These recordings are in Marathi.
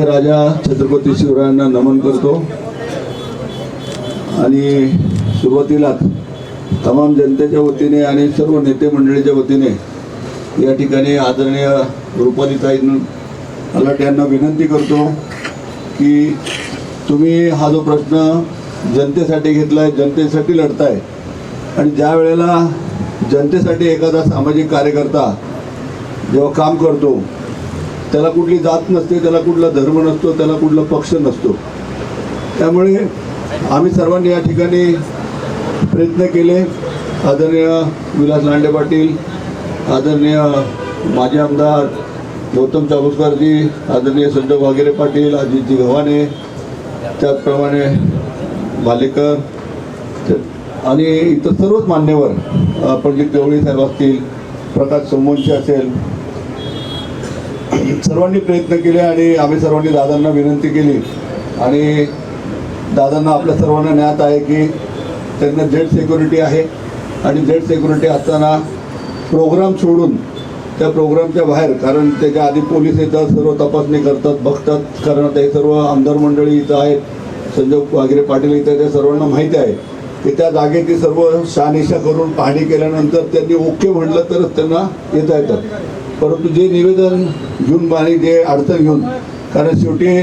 राजा छत्रपती शिवरायांना नमन करतो. आणि सुरुवातीलाच तमाम जनतेच्या वतीने आणि सर्व नेते मंडळीच्या वतीने या ठिकाणी आदरणीय रुपालीताई अलट यांना विनंती करतो की तुम्ही हा जो प्रश्न जनतेसाठी घेतला आहे जनतेसाठी लढताय आणि ज्या वेळेला जनतेसाठी एखादा सामाजिक कार्यकर्ता जेव्हा काम करतो त्याला कुठली जात नसते त्याला कुठला धर्म नसतो त्याला कुठला पक्ष नसतो. त्यामुळे आम्ही सर्वांनी या ठिकाणी प्रयत्न केले. आदरणीय विलास लांडे पाटील आदरणीय माजी आमदार गौतम चाबुसकरजी आदरणीय संजय वाघेरे पाटील अजितजी गव्हाणे त्याचप्रमाणे भालेकर आणि इतर सर्वच मान्यवर पंडित गवळी साहेब असतील प्रकाश सोमवंशी असेल सर्वांनी प्रयत्न केले आणि आम्ही सर्वांनी दादांना विनंती केली. आणि दादांना आपल्या सर्वांना ज्ञात आहे की त्यांना जेट सिक्युरिटी आहे. आणि जेट सिक्युरिटी असताना प्रोग्राम सोडून त्या प्रोग्रामच्या बाहेर कारण त्याच्या आधी पोलीस येतात सर्व तपासणी करतात बघतात कारण ते सर्व आमदार मंडळी इथं आहेत. संजय वागिरे पाटील इथं त्या सर्वांना माहिती आहे की त्या जागेची सर्व शहानिशा करून पाहणी केल्यानंतर त्यांनी ओके म्हणलं तरच त्यांना येता येतात परंतु जे निवेदन घेऊन पाणी जे अडचण घेऊन कारण शेवटी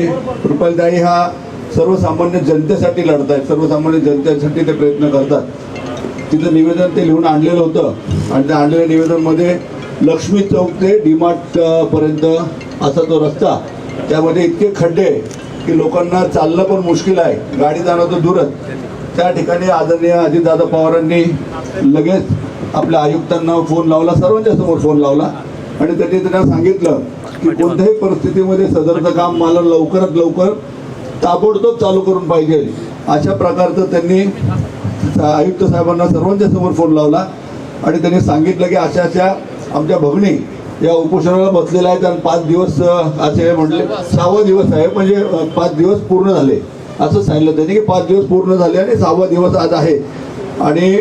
कृपालदाई हा सर्वसामान्य जनतेसाठी लढत आहेत सर्वसामान्य जनतेसाठी ते प्रयत्न करतात. तिथं निवेदन ते लिहून आणलेलं होतं आणि त्या आणलेल्या निवेदनमध्ये लक्ष्मी चौक ते डीमार्टपर्यंत असा तो रस्ता त्यामध्ये इतके खड्डे की लोकांना चालणं पण मुश्किल आहे गाडी जाणं तर दूरच. त्या ठिकाणी आदरणीय अजितदादा पवारांनी लगेच आपल्या आयुक्तांना फोन लावला सर्वांच्या समोर फोन लावला. आणि त्यांनी त्यांना सांगितलं की कोणत्याही परिस्थितीमध्ये सदरचं काम मला लवकरात लवकर ताबडतोब चालू करून पाहिजे. अशा प्रकारचं त्यांनी आयुक्त साहेबांना सर्वांच्या समोर फोन लावला आणि त्यांनी सांगितलं की अशा अशा आमच्या भगिनी या उपोषणाला बसलेल्या आहेत आणि पाच दिवस असे म्हटले सहावा दिवस आहे म्हणजे पाच दिवस पूर्ण झाले. असं सांगितलं त्यांनी की पाच दिवस पूर्ण झाले आणि सहावा दिवस आज आहे. आणि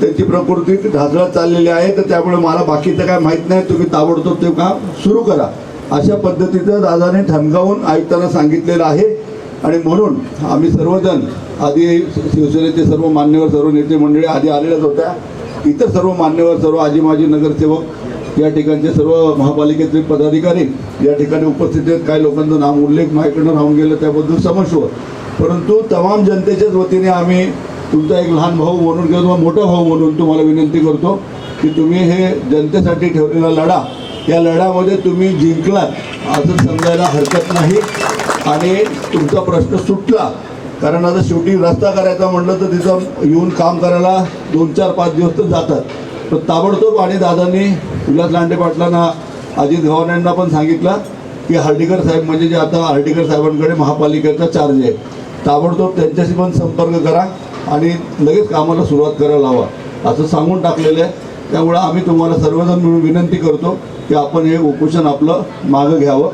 त्यांची प्रकृती ढासळत चाललेली आहे तर त्यामुळे मला बाकीचं काय माहीत नाही तुम्ही ताबडतोब ते काम सुरू करा. अशा पद्धतीचं दादाने ठणकावून आयुक्तांना सांगितलेलं आहे. आणि म्हणून आम्ही सर्वजण आधी शिवसेनेचे सर्व मान्यवर सर्व नेते मंडळी आधी आलेल्याच होत्या. इतर सर्व मान्यवर सर्व आजी माजी नगरसेवक या ठिकाणचे सर्व महापालिकेचे पदाधिकारी या ठिकाणी उपस्थित आहेत. काही लोकांचं नाम उल्लेख माझ्याकडनं राहून गेलं त्याबद्दल समजव परंतु तमाम जनतेच्याच वतीने आम्ही तुमचा एक लहान भाऊ म्हणून किंवा मोठा भाऊ म्हणून तुम्हाला विनंती करतो की तुम्ही हे जनतेसाठी ठेवलेला लढा या लढ्यामध्ये तुम्ही जिंकलात असं समजायला हरकत नाही. आणि तुमचा प्रश्न सुटला कारण आता शेवटी रस्ता करायचा म्हटलं तर तिथं येऊन काम करायला दोन चार पाच दिवस तर जातात. पण ताबडतोब आणि दादांनी विलास लांडे पाटलांना अजित गव्हाण्यांना पण सांगितलं की हर्डीकर साहेब म्हणजे जे आता हर्डीकर साहेबांकडे महापालिकेचा चार्ज आहे. ताबडतोब त्यांच्याशी पण संपर्क करा. आणि लगेच कामाला सुरुवात करायला हवा असं सांगून टाकलेलं आहे. त्यामुळं आम्ही तुम्हाला सर्वजण मिळून विनंती करतो की आपण हे उपोषण आपलं मागं घ्यावं.